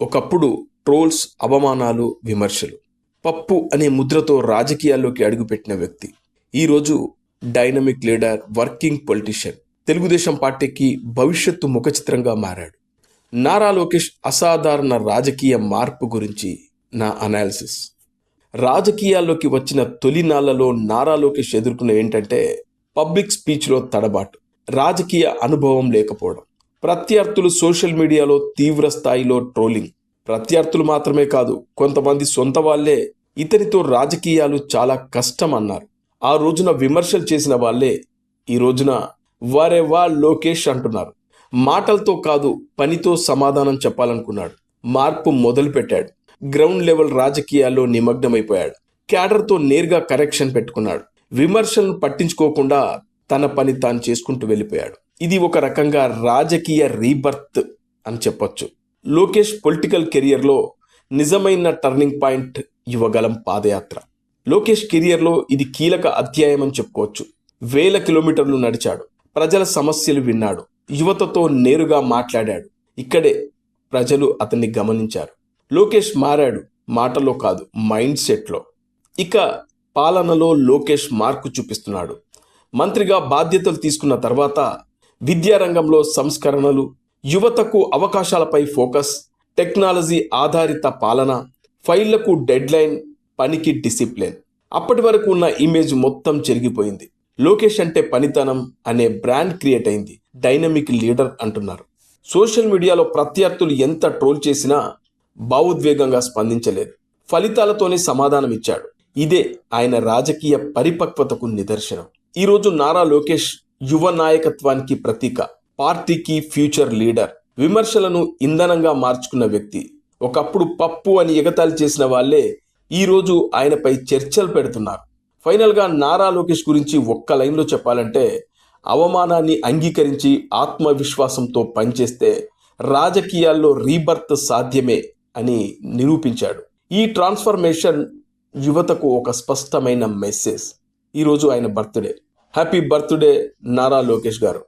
ఒకప్పుడు ట్రోల్స్ అవమానాలు విమర్శలు. పప్పు అనే ముద్రతో రాజకీయాల్లోకి అడుగుపెట్టిన వ్యక్తి. ఈరోజు dynamic leader working politician. Telugu Desam పార్టీకి భవిష్యత్తు ముఖచిత్రంగా మారాడు. నారా లోకేష్ అసాధారణ రాజకీయ మార్పు గురించి నా అనాలిసిస్. రాజకీయాల్లోకి వచ్చిన తొలినాళ్ళలో నారా లోకేష్ ఎదుర్కొన్న ఏంటంటే పబ్లిక్ స్పీచ్లో తడబాటు. రాజకీయ అనుభవం లేకపోవడం. ప్రత్యర్థులు సోషల్ మీడియాలో తీవ్ర స్థాయిలో ట్రోలింగ్. ప్రత్యర్థులు మాత్రమే కాదు కొంతమంది సొంత వాళ్ళే ఇతనితో రాజకీయాలు చాలా కష్టం అన్నారు. ఆ రోజున విమర్శలు చేసిన వాళ్ళే ఈ రోజున వారే వా లోకేష్ అంటున్నారు. మాటలతో కాదు పనితో సమాధానం చెప్పాలనుకున్నాడు. మార్పు మొదలుపెట్టాడు. గ్రౌండ్ లెవెల్ రాజకీయాల్లో నిమగ్నమైపోయాడు. క్యాడర్తో నేరుగా కరెక్షన్ పెట్టుకున్నాడు. విమర్శలను పట్టించుకోకుండా తన పని తాను చేసుకుంటూ వెళ్ళిపోయాడు. ఇది ఒక రకంగా రాజకీయ రీబర్త్ అని చెప్పొచ్చు. లోకేష్ పొలిటికల్ కెరియర్లో నిజమైన టర్నింగ్ పాయింట్ యువగలం పాదయాత్ర. లోకేష్ కెరియర్లో ఇది కీలక అధ్యాయం అని చెప్పుకోవచ్చు. వేల కిలోమీటర్లు నడిచాడు. ప్రజల సమస్యలు విన్నాడు. యువతతో నేరుగా మాట్లాడాడు. ఇక్కడే ప్రజలు అతన్ని గమనించారు. లోకేష్ మారాడు. మాటలో కాదు మైండ్ సెట్లో. ఇక పాలనలో లోకేష్ మార్కు చూపిస్తున్నాడు. మంత్రిగా బాధ్యతలు తీసుకున్న తర్వాత విద్యారంగంలో సంస్కరణలు యువతకు అవకాశాలపై ఫోకస్ టెక్నాలజీ ఆధారిత పాలన ఫైళ్ళకు డెడ్లైన్ పనికి డిసిప్లిన్. అప్పటి వరకు ఉన్న ఇమేజ్ మొత్తం చెరిగిపోయింది. లోకేష్ అంటే పనితనం అనే బ్రాండ్ క్రియేట్ అయింది. డైనమిక్ లీడర్ అంటున్నారు. సోషల్ మీడియాలో ప్రత్యర్థులు ఎంత ట్రోల్ చేసినా భావోద్వేగంగా స్పందించలేదు. ఫలితాలతోనే సమాధానం ఇచ్చాడు. ఇదే ఆయన రాజకీయ పరిపక్వతకు నిదర్శనం. ఈరోజు నారా లోకేష్ యువ నాయకత్వానికి ప్రతీక పార్టీకి ఫ్యూచర్ లీడర్. విమర్శలను ఇంధనంగా మార్చుకున్న వ్యక్తి. ఒకప్పుడు పప్పు అని ఎగతాళి చేసిన వాళ్ళే ఈరోజు ఆయనపై చర్చలు పెడుతున్నారు. ఫైనల్గా నారా లోకేష్ గురించి ఒక్క లైన్లో చెప్పాలంటే అవమానాన్ని అంగీకరించి ఆత్మవిశ్వాసంతో పనిచేస్తే రాజకీయాల్లో రీబర్త్ సాధ్యమే అని నిరూపించాడు. ఈ ట్రాన్స్ఫర్మేషన్ యువతకు ఒక స్పష్టమైన మెసేజ్. ఈరోజు ఆయన birthday. Happy birthday Nara Lokesh garu.